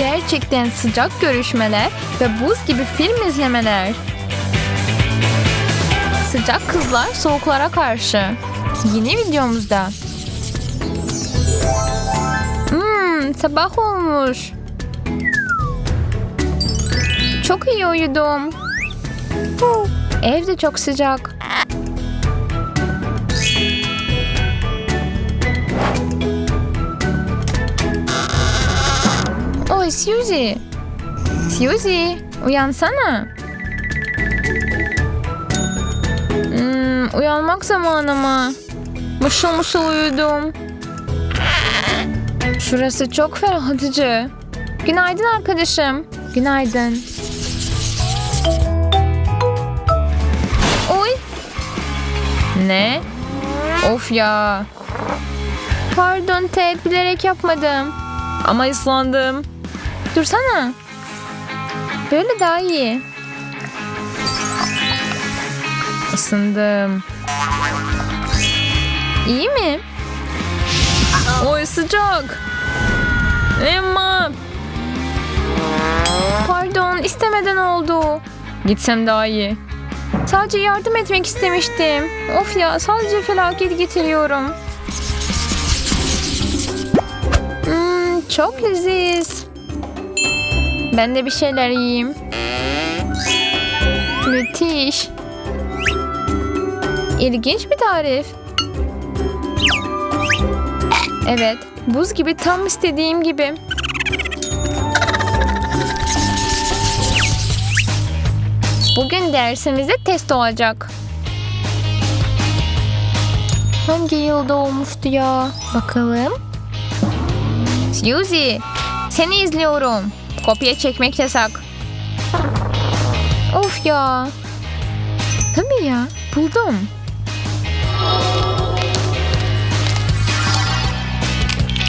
Gerçekten sıcak görüşmeler ve buz gibi film izlemeler. Sıcak kızlar soğuklara karşı. Yeni videomuzda. Hmm, sabah olmuş. Çok iyi uyudum. Huh, Ev de çok sıcak. Oy Suzy. Suzy, uyansana. Hmm, uyanmak zamanı mı? Mışıl mışıl uyudum. Şurası çok ferahlatıcı. Günaydın arkadaşım. Günaydın. Oy. Ne? Of ya. Pardon Ted bilerek yapmadım. Ama ıslandım. Dursana. Böyle daha iyi. Isındım. İyi mi? Oy sıcak. Emma. Pardon istemeden oldu. Gitsem daha iyi. Sadece yardım etmek istemiştim. Of ya sadece felaket getiriyorum. Hmm, çok leziz. Ben de bir şeyler yiyeyim. Müthiş. İlginç bir tarif. Evet, buz gibi tam istediğim gibi. Bugün dersimizde test olacak. Hangi yılda olmuştu ya? Bakalım. Suzy, seni izliyorum. Kopya çekmek yasak. Of ya. Tabii ya, buldum.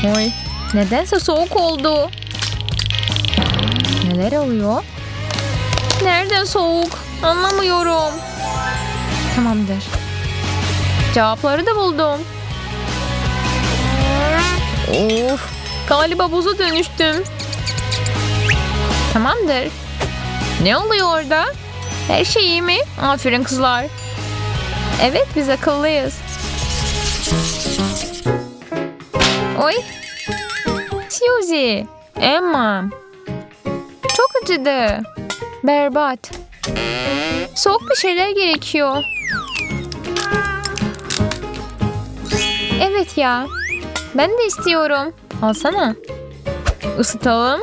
Oy, nedense soğuk oldu. Neler oluyor? Nereden soğuk? Anlamıyorum. Tamamdır. Cevapları da buldum. Of, galiba buza dönüştüm. Tamamdır. Ne oluyor orada? Her şey iyi mi? Aferin kızlar. Evet biz akıllıyız. Oy. Suzy. Emma. Çok acıdı. Berbat. Soğuk bir şeyler gerekiyor. Evet ya. Ben de istiyorum. Alsana. Isıtalım.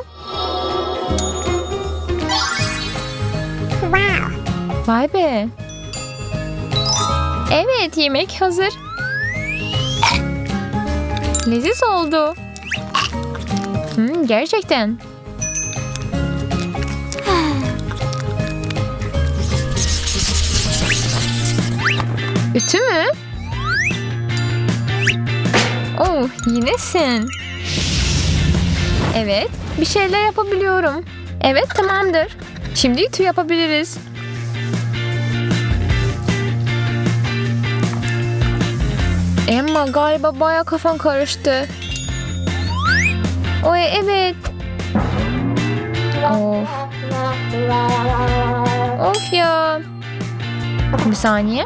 Vay be. Evet yemek hazır. Leziz oldu. Hmm, gerçekten. Ütü mü? Oh, yinesin. Evet, bir şeyler yapabiliyorum. Evet, tamamdır. Şimdi ütü yapabiliriz. Emma galiba baya kafan karıştı. Oy evet. Of. Of ya. Bir saniye.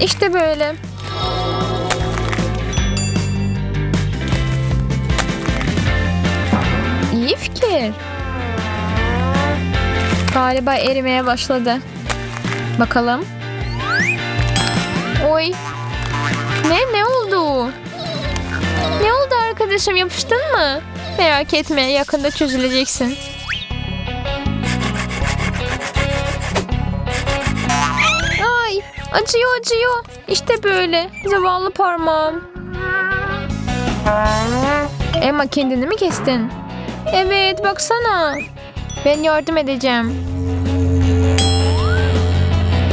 İşte böyle. İyi fikir. Galiba erimeye başladı. Bakalım. Oy. Ne ne oldu? Ne oldu arkadaşım yapıştın mı? Merak etme yakında çözüleceksin. Ay acıyor acıyor. İşte böyle zavallı parmağım. Emma kendini mi kestin? Evet baksana. Ben yardım edeceğim.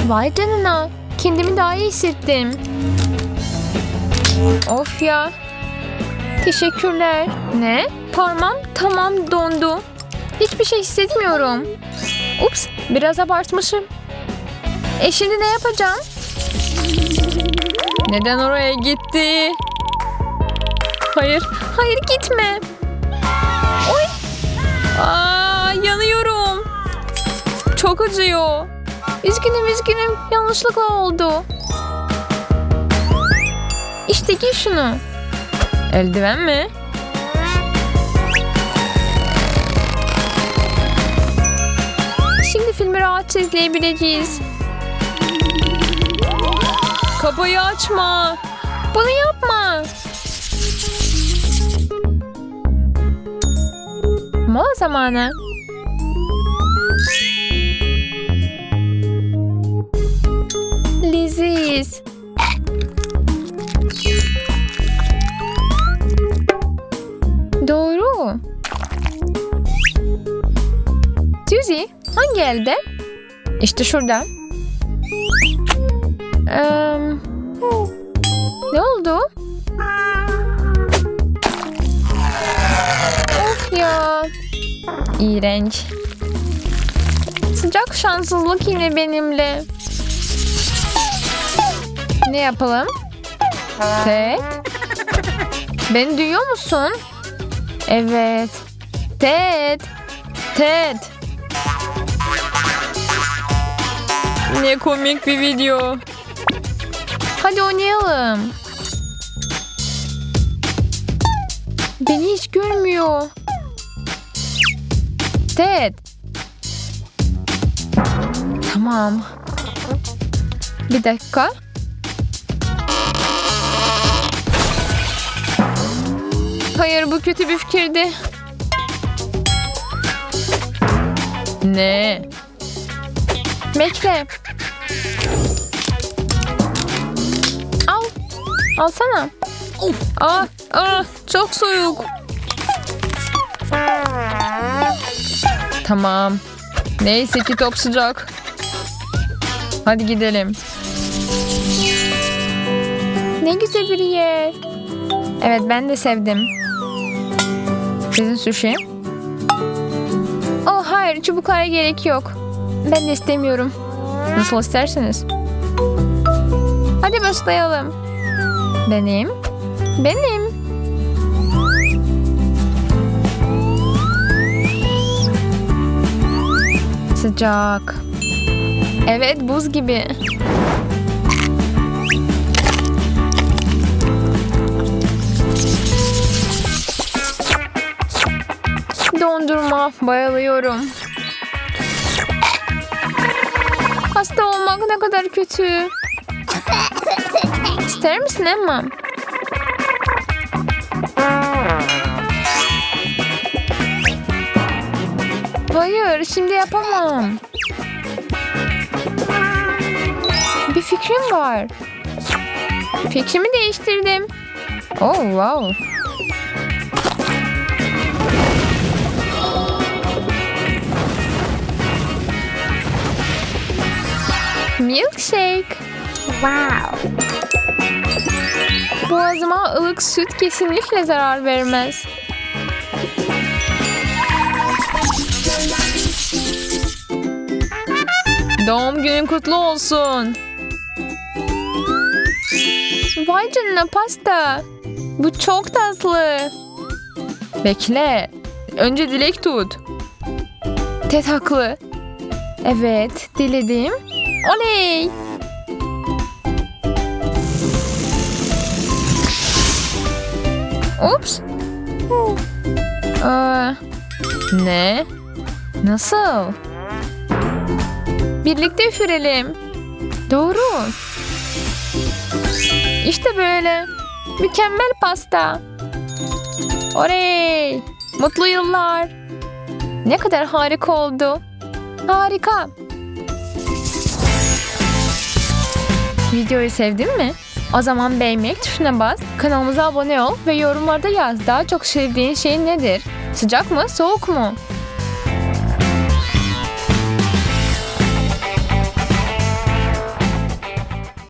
Vay canına. Kendimi daha iyi hissettim. Of ya. Teşekkürler. Ne? Parmağım tamam dondu. Hiçbir şey hissetmiyorum. Ups biraz abartmışım. E şimdi ne yapacağım? Neden oraya gitti? Hayır, hayır gitme. Oy. Aa. Çok acıyor. Üzgünüm üzgünüm yanlışlıkla oldu. İşte giy şunu. Eldiven mi? Şimdi filmi rahatça izleyebileceğiz. Kapıyı açma. Bunu yapma. Mola zamanı. Leziz. Doğru. Suzy, hangi elde? İşte şurada. Eee, ne oldu? Of ya. İğrenç. Sıcak şanssızlık yine benimle. Ne yapalım? Ted? Beni duyuyor musun? Evet. Ted. Ted. Ne komik bir video. Hadi oynayalım. Beni hiç görmüyor. Ted. Tamam. Bir dakika. Hayır bu kötü bir fikirdi. Ne? Bekle. Al. Alsana. Aa, aa, çok soğuk. Tamam. Neyse ki çok sıcak. Hadi gidelim. Ne güzel bir yer. Evet ben de sevdim. Sizin sushi? Oh hayır çubuklara gerek yok. Ben de istemiyorum. Nasıl isterseniz. Hadi başlayalım. Benim. Benim. Sıcak. Evet buz gibi. Dondurma bayılıyorum. Hasta olmak ne kadar kötü. İster misin Emma? Hayır, şimdi yapamam. Bir fikrim var. Fikrimi değiştirdim. Oh, wow. Milkshake. Wow. Boğazıma ılık süt kesinlikle zarar vermez. Doğum günün kutlu olsun. Vay canına pasta. Bu çok tatlı. Bekle. Önce dilek tut. Ted haklı. Evet, diledim. Oley! Ups. Aa, ne? Nasıl? Birlikte üfürelim. Doğru. İşte böyle. Mükemmel pasta. Oley! Mutlu yıllar. Ne kadar harika oldu. Harika. Videoyu sevdin mi? O zaman beğenmek tuşuna bas, kanalımıza abone ol ve yorumlarda yaz daha çok sevdiğin şey nedir? Sıcak mı, soğuk mu?